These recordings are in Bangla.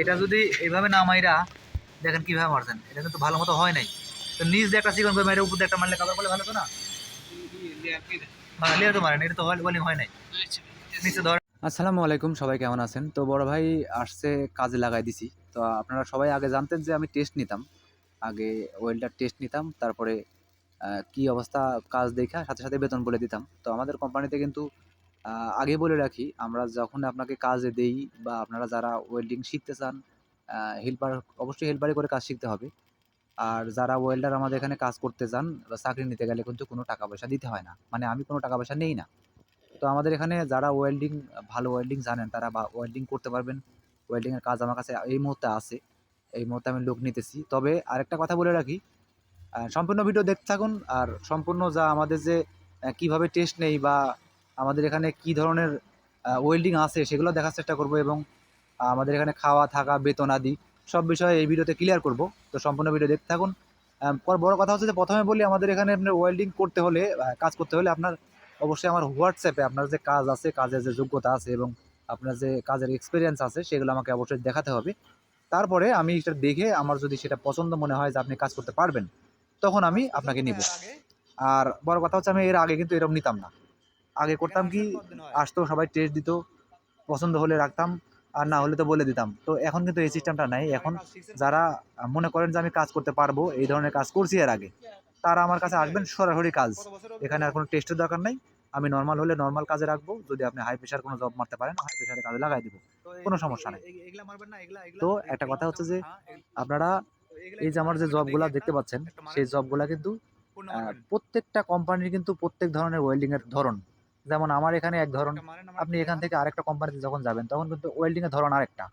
এটা যদি এইভাবে না মাইরা দেখেন কীভাবে মারছেন, এটা কিন্তু ভালো মতো হয় নাই। তো নিচ দিয়ে একটা চিকন করে মাইরে উপর একটা মারলে কাবার করলে ভালো তো না? লেয়ার তো মারেন, এটা তো হয় নাই। নিচে ধর। আসসালামু আলাইকুম, সবাই কেমন আছেন? তো বড় ভাই আসছে, কাজে লাগাই দিছি। তো আপনারা সবাই আগে জানতেন যে আমি টেস্ট নিতাম। আগে ওয়েলডার টেস্ট নিতাম, তারপরে কি অবস্থা, কাজ দেখা, সাথে সাথে বেতন বলে দিতাম। তো আমাদের কোম্পানিতে কিন্তু আগে বলে রাখি, আমরা যখন আপনাকে কাজে দেই বা আপনারা যারা ওয়েল্ডিং শিখতে চান হেল্পার অবশ্যই হেল্পারে করে কাজ শিখতে হবে। আর যারা ওয়েল্ডার আমাদের এখানে কাজ করতে চান বা চাকরি নিতে গেলে কিন্তু কোনো টাকা পয়সা দিতে হয় না। মানে আমি কোনো টাকা পয়সা নেই না। তো আমাদের এখানে যারা ওয়েল্ডিং ভালো ওয়েল্ডিং জানেন, তারা বা ওয়েল্ডিং করতে পারবেন। ওয়েল্ডিংয়ের কাজ আমার কাছে এই মুহূর্তে আছে। এই মুহূর্তে আমি লোক নিতেছি। তবে আরেকটা কথা বলে রাখি সম্পূর্ণ ভিডিও দেখতে থাকুন। আর সম্পূর্ণ যা আমাদের যে কীভাবে টেস্ট নেই বা আমাদের এখানে কি ধরনের ওয়েল্ডিং আছে সেগুলো দেখার চেষ্টা করব এবং আমাদের এখানে খাওয়া থাকা বেতন আদি সব বিষয়ে এই ভিডিওতে ক্লিয়ার করব। তো সম্পূর্ণ ভিডিও দেখতে থাকুন। পর বড় কথা হচ্ছে যে প্রথমে বলি আমাদের এখানে আপনার ওয়েল্ডিং করতে হলে কাজ করতে হলে আপনার অবশ্যই আমার হোয়াটসঅ্যাপে আপনার যে কাজ আছে কাজের যে যোগ্যতা আছে এবং আপনার যে কাজের এক্সপিরিয়েন্স আছে সেগুলো আমাকে অবশ্যই দেখাতে হবে। তারপরে আমি সেটা দেখে আমার যদি সেটা পছন্দ মনে হয় যে আপনি কাজ করতে পারবেন তখন আমি আপনাকে নিব। আর বড় কথা হচ্ছে আমি এর আগে কিন্তু এরকম নিতাম না। আগে করতাম কি আসতো সবাই টেস্ট দিত পছন্দ হলে রাখতাম আর না হলে তো বলে দিতাম। তো এখন কিন্তু এই সিস্টেমটা নাই। এখন যারা মনে করেন যে আমি কাজ করতে পারব এই ধরনের কাজ করছি এর আগে তারা আমার কাছে আসবেন সরাসরি কাজ। এখানে আর কোনো টেস্টের দরকার নাই। আমি নর্মাল হলে নর্মাল কাজে রাখব। যদি আপনি হাই প্রেশার কোনো জব মারতে পারেন হাই প্রেশারে কাজে লাগাই দিব। কোনো সমস্যা নেই। তো একটা কথা হচ্ছে যে আপনারা এই যে আমার যে জবগুলা দেখতে পাচ্ছেন সেই জবগুলা কিন্তু প্রত্যেকটা কোম্পানির কিন্তু প্রত্যেক ধরনের ওয়েল্ডিংয়ের ধরন। যেমন আমার এখানে এক ধরন আপনি এখান থেকে আরেকটা কোম্পানিতে যখন যাবেন তখন কিন্তু ওয়েল্ডিং এর ধরন আরেকটা।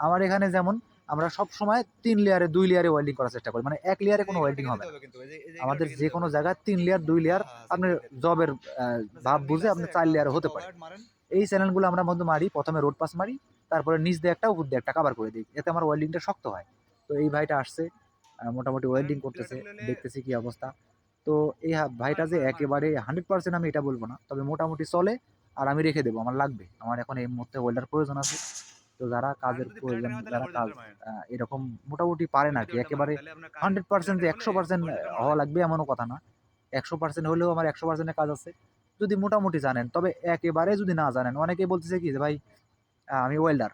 আমার এখানে যেমন আমরা সব সময় তিন লেয়ারে দুই লেয়ারে ওয়েল্ডিং করার চেষ্টা করি। মানে এক লেয়ারে কোনো ওয়েল্ডিং হবে। আমাদের যে কোনো জায়গায় তিন লেয়ার দুই লেয়ার আপনি জবের ভাব বুঝে আপনি চার লেয়ারে হতে পারে এই চ্যানেলগুলো আমরা মধ্যে মারি প্রথমে রোড পাস মারি তারপরে নিচ দিয়ে একটা উপর দিয়ে একটা কাভার করে দিই। এতে আমার ওয়েল্ডিংটা শক্ত হয়। তো এই ভাইটা আসছে মোটামুটি ওয়েল্ডিং করতেছে দেখতেছি কি অবস্থা। তো এই ভাইটা যে একেবারে হান্ড্রেড পার্সেন্ট আমি এটা বলব না। তবে মোটামুটি চলে আর আমি রেখে দেবো আমার লাগবে। আমার এখন এই মুহূর্তে ওয়েল্ডার প্রয়োজন আছে। তো যারা কাজের প্রয়োজন যারা কাজ এরকম মোটামুটি পারে না কি। একেবারে হান্ড্রেড পার্সেন্ট যে একশো পার্সেন্ট হওয়া লাগবে। এমনও কথা না। একশো পার্সেন্ট হলেও আমার একশো পার্সেন্টের কাজ আছে। যদি মোটামুটি জানেন তবে একেবারে যদি না জানেন অনেকেই বলতেছে কি যে ভাই আমি ওয়েল্ডার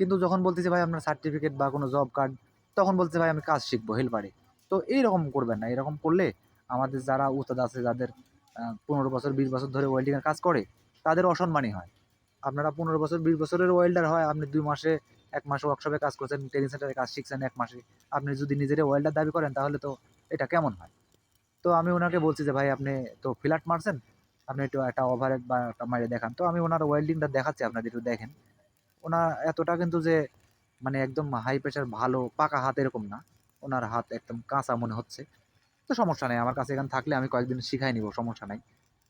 কিন্তু যখন বলতেছে ভাই আপনার সার্টিফিকেট বা কোনো জব কার্ড তখন বলতে ভাই আমি কাজ শিখব হেল্পারে তো এইরকম করবেন না। এরকম করলে আমাদের যারা উস্তাদ আছে, যাদের পনেরো বছর, বিশ বছর ধরে ওয়েল্ডিংয়ের কাজ করে, তাদের অসম্মানই হয়। আপনারা পনেরো বছর, বিশ বছরের ওয়েল্ডার হয়, আপনি দুই মাসে, এক মাসে ওয়ার্কশপে কাজ করছেন ট্রেনিং সেন্টারে কাজ শিখছেন এক মাসে। আপনি যদি নিজের ওয়েল্ডার দাবি করেন, তাহলে তো এটা কেমন হয়? তো আমি ওনাকে বলছি যে, ভাই, আপনি তো ফিলাট মারছেন, আপনি একটু একটা ওভারহেড বা একটা মারিয়ে দেখান। তো আমি ওনার ওয়েল্ডিংটা দেখাচ্ছি, আপনাদের একটু দেখেন। ওনার এতটা কিন্তু যে মানে একদম হাই প্রেশার ভালো, পাকা হাত এরকম না। ওনার হাত একদম কাঁচা মনে হচ্ছে। তো সমস্যা নেই। আমার কাছে এখানে থাকলে আমি কয়েকদিন শিখাই নিব, সমস্যা নাই।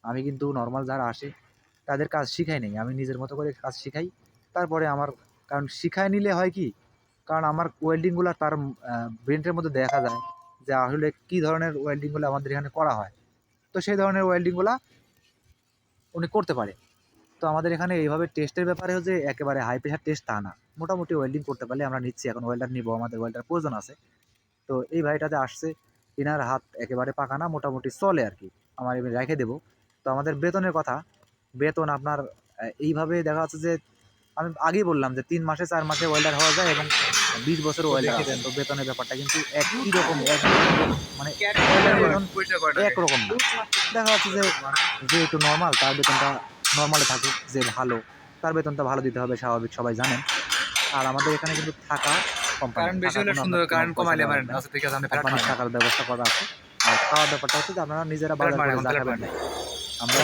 আমি কিন্তু নর্মাল যারা আসে, তাদের কাজ শিখাই নেই। আমি নিজের মতো করে কাজ শিখাই। তারপরে আমার, কারণ শিখাই নিলে হয় কি? কারণ আমার ওয়েল্ডিংগুলো তার ব্রেন্টের মধ্যে দেখা যায় যে আসলে কী ধরনের ওয়েল্ডিংগুলো আমাদের এখানে করা হয়। তো সেই ধরনের ওয়েল্ডিংগুলো উনি করতে পারে। তো আমাদের এখানে এইভাবে টেস্টের ব্যাপারে হচ্ছে একেবারে হাই প্রেশার টেস্ট তা না। মোটামুটি ওয়েল্ডিং করতে পারলে আমরা নিচ্ছি। এখন ওয়েল্ডার নিব, আমাদের ওয়েল্ডার প্রয়োজন আছে। তো এই ভাইটাতে আসছে। এনার হাত একেবারে পাকা না মোটামুটি চলে আর কি। আমার এবার রেখে দেবো। তো আমাদের বেতনের কথা। বেতন আপনার এইভাবে দেখা যাচ্ছে যে আমি আগেই বললাম যে তিন মাসে চার মাসে ওয়েল্ডার হওয়া যায় এবং বিশ বছর ওয়েল্ডার আছে তো বেতনের ব্যাপারটা কিন্তু একই রকম মানে একরকম দেখা যাচ্ছে যে যে একটু নর্মাল তার বেতনটা নর্মালে থাকুক যে ভালো তার বেতনটা ভালো দিতে হবে স্বাভাবিক সবাই জানেন। আর আমাদের এখানে কিন্তু থাকা কোম্পানি কারণ বেশি হলে সুন্দর কারণ কমাইলে মারেন আচ্ছা ঠিক আছে আপনি ফ্ল্যাট থাকার ব্যবস্থা করা আছে। আর খাওয়ার ব্যাপারটা হচ্ছে যে আপনারা নিজেরা বাজার করে যা খাবেন। আমরা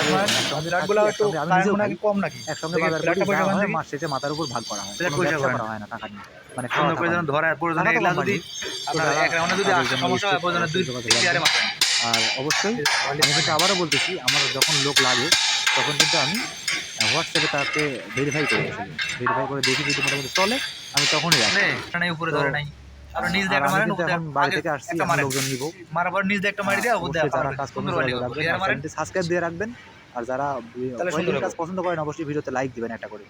মনে খাই। কম নাকি? একসঙ্গে বাজার করি ফ্ল্যাটটা যা পয়সা বান্ধবী? মাস শেষে মাথার উপর ভাগ করা হয়। করা হয় না টাকা নিয়ে। মানে অন্য খাওয়া প্রয়োজন ধরার প্রয়োজন টাকা তো এগুলা কোম্পানি। যদি আপনার এক রাউন্ডে যদি সমস্যা হয় ইচ্ছুক, দুই চেয়ারে আর অবশ্যই আমি কিন্তু আবারও বলতেছি আমার যখন লোক লাগে তখন কিন্তু আমি হোয়াটসঅ্যাপে তাকে ভেরিফাই করে ভেরিফাই করে দেখি যদি মোটামুটি চলে আমি তখনই রাখি মানে উপরে ধরে নাই। আর যারা পছন্দ করেন অবশ্যই ভিডিওতে লাইক দিবেন একটা করে।